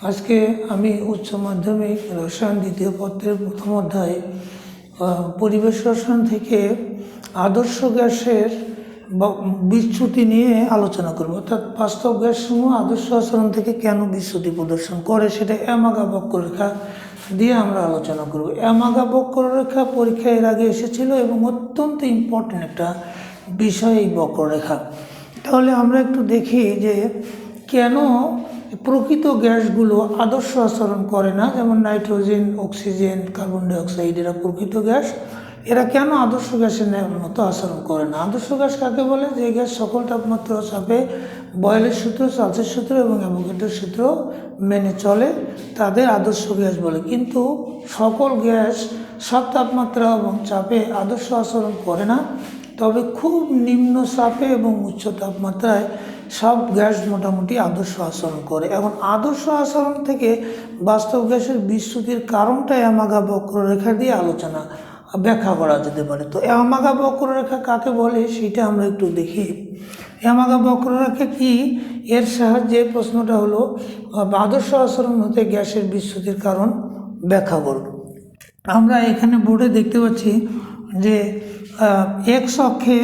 আজকে আমি উচ্চ মাধ্যমিক রসায়ন দ্বিতীয় পত্রের প্রথম অধ্যায় পরিবেশ রসায়ন থেকে আদর্শ গ্যাসের বিচ্যুতি নিয়ে আলোচনা করব। অর্থাৎ বাস্তব গ্যাসসমূহ আদর্শ আচরণ থেকে কেন বিচ্যুতি প্রদর্শন করে সেটা অ্যামাগা বক্ররেখা দিয়ে আমরা আলোচনা করব। অ্যামাগা বক্ররেখা পরীক্ষা এর আগে এসেছিল এবং অত্যন্ত ইম্পর্টেন্ট একটা বিষয় এই বক্ররেখা। তাহলে আমরা একটু দেখি যে কেন প্রকৃত গ্যাসগুলো আদর্শ আচরণ করে না, যেমন নাইট্রোজেন, অক্সিজেন, কার্বন ডাইঅক্সাইড, এরা প্রকৃত গ্যাস। এরা কেন আদর্শ গ্যাসের ন্যায় মতো আচরণ করে না? আদর্শ গ্যাস কাকে বলে? যে গ্যাস সকল তাপমাত্রা চাপে বয়েলের সূত্র চার্চের সূত্র এবং অ্যাভোগেড্রোর সূত্র মেনে চলে, তাদের আদর্শ গ্যাস বলে। কিন্তু সকল গ্যাস সব তাপমাত্রা এবং চাপে আদর্শ আচরণ করে না, তবে খুব নিম্ন চাপে এবং উচ্চ তাপমাত্রায় সব গ্যাস মোটামুটি আদর্শ আচরণ করে। এখন আদর্শ আচরণ থেকে বাস্তব গ্যাসের বিচ্যুতির কারণটা অ্যামাগা বক্ররেখা দিয়ে আলোচনা ব্যাখ্যা করা যেতে পারে। তো অ্যামাগা বক্ররেখা কাকে বলে সেটা আমরা একটু দেখি। অ্যামাগা বক্ররেখা কি? এর সাহায্যে প্রশ্নটা হলো, আদর্শ আচরণ হতে গ্যাসের বিচ্যুতির কারণ ব্যাখ্যা করব আমরা এখানে বোর্ডে দেখতে পাচ্ছি যে এক্স অক্ষে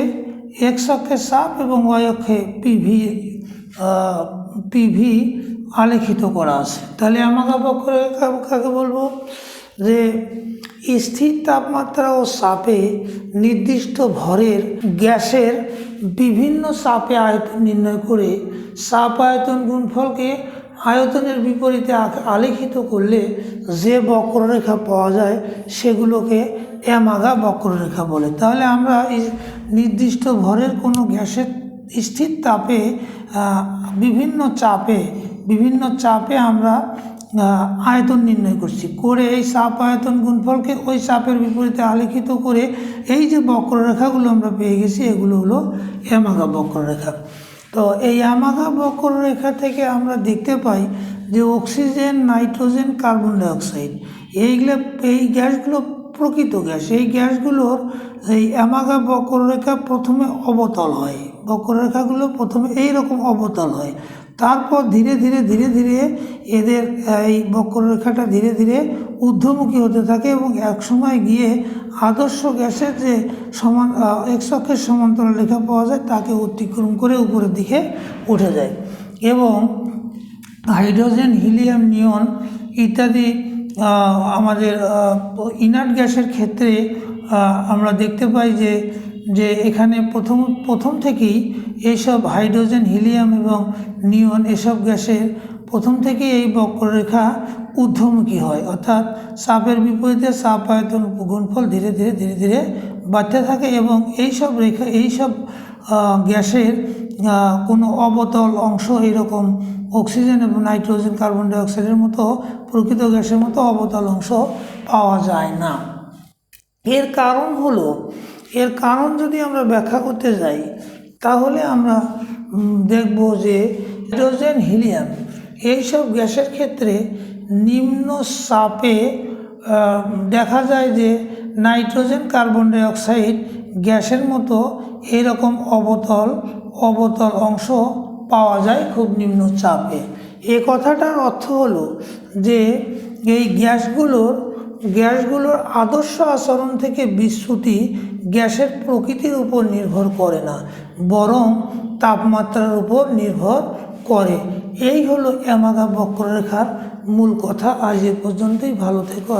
এক্স অক্ষে সাপ এবং ওয়াই অক্ষে পিভি পিভি আলেখিত করা আছে। তাহলে আমাকে বক্রে কাকে বলব? যে স্থির তাপমাত্রা ও চাপে নির্দিষ্ট ভরের গ্যাসের বিভিন্ন চাপে আয়তন নির্ণয় করে চাপ আয়তন গুণফলকে আয়তনের বিপরীতে আলেখিত করলে যে বক্ররেখা পাওয়া যায় সেগুলোকে অ্যামাগা বক্ররেখা বলে। তাহলে আমরা নির্দিষ্ট ভরের কোনো গ্যাসের স্থির তাপে বিভিন্ন চাপে বিভিন্ন চাপে আমরা আয়তন নির্ণয় করছি। করে এই চাপ আয়তন গুণফলকে ওই চাপের বিপরীতে আলেখিত করে এই যে বক্ররেখাগুলো আমরা পেয়ে গেছি, এগুলো হলো অ্যামাগা বক্ররেখা। তো এই আমাগা বক্ররেখা থেকে আমরা দেখতে পাই যে অক্সিজেন, নাইট্রোজেন, কার্বন ডাইঅক্সাইড। এইগুলো এই গ্যাসগুলো প্রকৃত গ্যাস। এই গ্যাসগুলোর এই অ্যামাগা বক্ররেখা প্রথমে অবতল হয়। বক্ররেখাগুলো প্রথমে এই রকম অবতল হয়। তারপর ধীরে ধীরে ধীরে ধীরে এদের এই বক্ররেখাটা ধীরে ধীরে ঊর্ধ্বমুখী হতে থাকে এবং একসময় গিয়ে আদর্শ গ্যাসের যে সমান এক্স অক্ষের সমান্তরাল রেখা পাওয়া যায়, তাকে অতিক্রম করে উপরের দিকে উঠে যায়। এবং হাইড্রোজেন, হিলিয়াম, নিয়ন ইত্যাদি আমাদের ইনার্ট গ্যাসের ক্ষেত্রে আমরা দেখতে পাই যে যে এখানে প্রথম প্রথম থেকেই এইসব হাইড্রোজেন, হিলিয়াম এবং নিয়ন এসব গ্যাসের প্রথম থেকে এই বক্ররেখা ঊর্ধ্বমুখী হয়। অর্থাৎ সাপের বিপরীতে চাপ আয়তন গুণফল ধীরে ধীরে ধীরে ধীরে বাড়তে থাকে এবং এইসব রেখা, এইসব গ্যাসের কোনো অবতল অংশ এরকম অক্সিজেন এবং নাইট্রোজেন কার্বন ডাইঅক্সাইডের মতো, প্রকৃত গ্যাসের মতো অবতল অংশ পাওয়া যায় না। এর কারণ হলো, এর কারণ যদি আমরা ব্যাখ্যা করতে যাই, তাহলে আমরা দেখব যে হাইড্রোজেন হিলিয়াম এইসব গ্যাসের ক্ষেত্রে নিম্ন চাপে দেখা যায় যে নাইট্রোজেন কার্বন ডাইঅক্সাইড গ্যাসের মতো এরকম অবতল অবতল অংশ পাওয়া যায় খুব নিম্ন চাপে এ কথাটার অর্থ হলো যে এই গ্যাসগুলোর গ্যাসগুলোর আদর্শ আচরণ থেকে বিচ্যুতি গ্যাসের প্রকৃতির উপর নির্ভর করে না, বরং তাপমাত্রার উপর নির্ভর করে। এই হলো অ্যামাগা বক্ররেখার মূল কথা। আজ এ পর্যন্তই। ভালো থেকো।